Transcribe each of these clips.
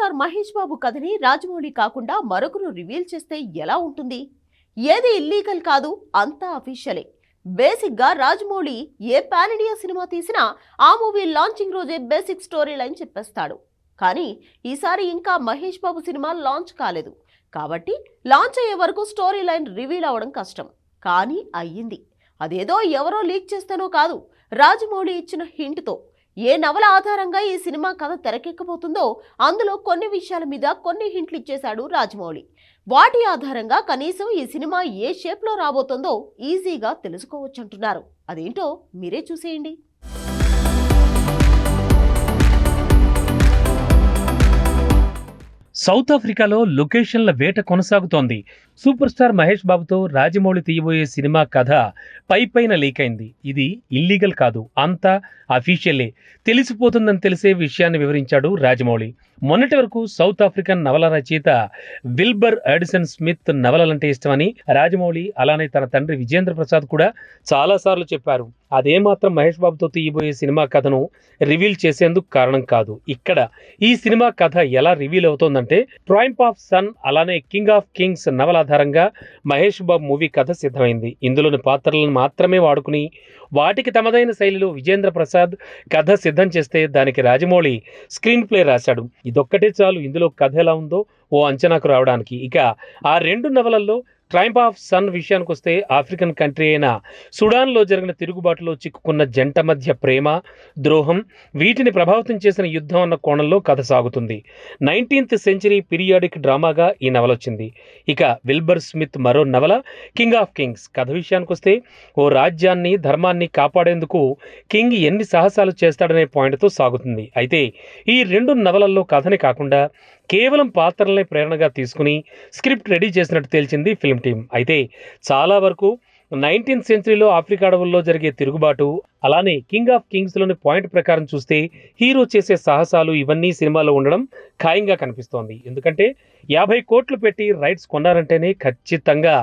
Star Mahesh Babu కథని రాజమౌళి కాకుండా మరొకరు రివీల్ చేస్తే ఎలా ఉంటుంది? ఏది ఇల్లీగల్ కాదు అంతా అఫీషియలే బేసిక్గా రాజమౌళి ఏ పాన్ ఇండియా సినిమా తీసినా ఆ మూవీ లాంచింగ్ రోజే బేసిక్ స్టోరీ లైన్ చెప్పేస్తాడు. కానీ ఈసారి ఇంకా మహేష్ బాబు సినిమా లాంచ్ కాలేదు. కాబట్టి లాంచ్ అయ్యే వరకు స్టోరీ లైన్ రివీల్ అవ్వడం కష్టం. కానీ అయ్యింది. అదేదో ఎవరో లీక్ చేస్తేనో కాదు రాజమౌళి ఇచ్చిన హింట్తో ఏ నవల ఆధారంగా ఈ సినిమా కథ తెరకెక్కబోతుందో అందులో కొన్ని విషయాల మీద కొన్ని హింట్లు ఇచ్చేశాడు రాజమౌళి. వాటి ఆధారంగా కనీసం ఈ సినిమా ఏ షేప్లో రాబోతుందో ఈజీగా తెలుసుకోవచ్చంటున్నారు. అదేంటో మీరే చూసేయండి. సౌత్ ఆఫ్రికాలో లొకేషన్ల వేట కొనసాగుతోంది. సూపర్ స్టార్ మహేష్ బాబుతో రాజమౌళి తీయబోయే సినిమా కథ పై పైన లీక్ అయింది. ఇది ఇల్లీగల్ కాదు అంతా అఫీషియలే. తెలిసిపోతుందని తెలిసే విషయాన్ని వివరించాడు రాజమౌళి. మొన్నటి వరకు సౌత్ ఆఫ్రికన్ నవల రచయిత విల్బర్ ఎడిసన్ స్మిత్ నవలలంటే ఇష్టమని రాజమౌళి అలానే తన తండ్రి విజేంద్ర ప్రసాద్ కూడా చాలాసార్లు చెప్పారు. అదేమాత్రం మహేష్ బాబుతో తీయబోయే సినిమా కథను రివీల్ చేసేందుకు కారణం కాదు. ఇక్కడ ఈ సినిమా కథ ఎలా రివీల్ అవుతోందంటే ట్రాయింప్ ఆఫ్ సన్ అలానే కింగ్ ఆఫ్ కింగ్స్ నవల ఆధారంగా మహేష్ బాబు మూవీ కథ సిద్ధమైంది. ఇందులోని పాత్రలను మాత్రమే వాడుకుని వాటికి తమదైన శైలిలో విజేంద్ర ప్రసాద్ కథ సిద్ధం చేస్తే దానికి రాజమౌళి స్క్రీన్ ప్లే రాశాడు. ఇదొక్కటే చాలు. ఇందులో కథ ఎలా ఉందో ఓ అంచనాకు రావడానికి. ఇక ఆ రెండు నవలల్లో ట్రైంప్ ఆఫ్ సన్ విషయానికి వస్తే ఆఫ్రికన్ కంట్రీ అయిన సుడాన్లో జరిగిన తిరుగుబాటులో చిక్కుకున్న జంట మధ్య ప్రేమ ద్రోహం వీటిని ప్రభావితం చేసిన యుద్ధం అన్న కోణంలో కథ సాగుతుంది. నైన్టీన్త్ సెంచరీ పీరియాడిక్ డ్రామాగా ఈ నవల వచ్చింది ఇక విల్బర్ స్మిత్ మరో నవల కింగ్ ఆఫ్ కింగ్స్. కథ విషయానికి వస్తే ఓ రాజ్యాన్ని ధర్మాన్ని కాపాడేందుకు కింగ్ ఎన్ని సాహసాలు చేస్తాడనే పాయింట్తో సాగుతుంది. అయితే ఈ రెండు నవలల్లో కథని కాకుండా కేవలం పాత్రలనే ప్రేరణగా తీసుకుని స్క్రిప్ట్ రెడీ చేసినట్టు తేల్చింది ఫిల్మ్ టీం. అయితే చాలా వరకు నైన్టీన్త్ సెంచరీలో ఆఫ్రికా అడవుల్లో జరిగే తిరుగుబాటు అలానే కింగ్ ఆఫ్ కింగ్స్లోని పాయింట్ ప్రకారం చూస్తే హీరో చేసే సాహసాలు ఇవన్నీ సినిమాలో ఉండడం ఖాయంగా కనిపిస్తోంది. ఎందుకంటే యాభై కోట్లు పెట్టి రైట్స్ కొన్నారంటేనే ఖచ్చితంగా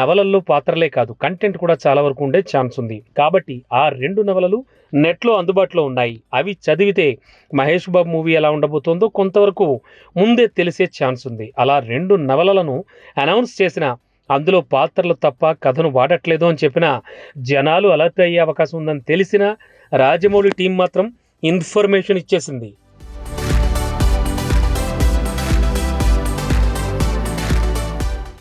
నవలల్లో పాత్రలే కాదు కంటెంట్ కూడా చాలా వరకు ఉండే ఛాన్స్ ఉంది. కాబట్టి ఆ రెండు నవలలు నెట్లో అందుబాటులో ఉన్నాయి. అవి చదివితే మహేష్ బాబు మూవీ ఎలా ఉండబోతోందో కొంతవరకు ముందే తెలిసే ఛాన్స్ ఉంది. అలా రెండు నవలలను అనౌన్స్ చేసిన అందులో పాత్రలు తప్ప కథను వాడట్లేదు అని చెప్పిన జనాలు అలర్ట్ అయ్యే అవకాశం ఉందని తెలిసిన రాజమౌళి టీం మాత్రం ఇన్ఫర్మేషన్ ఇచ్చేసింది.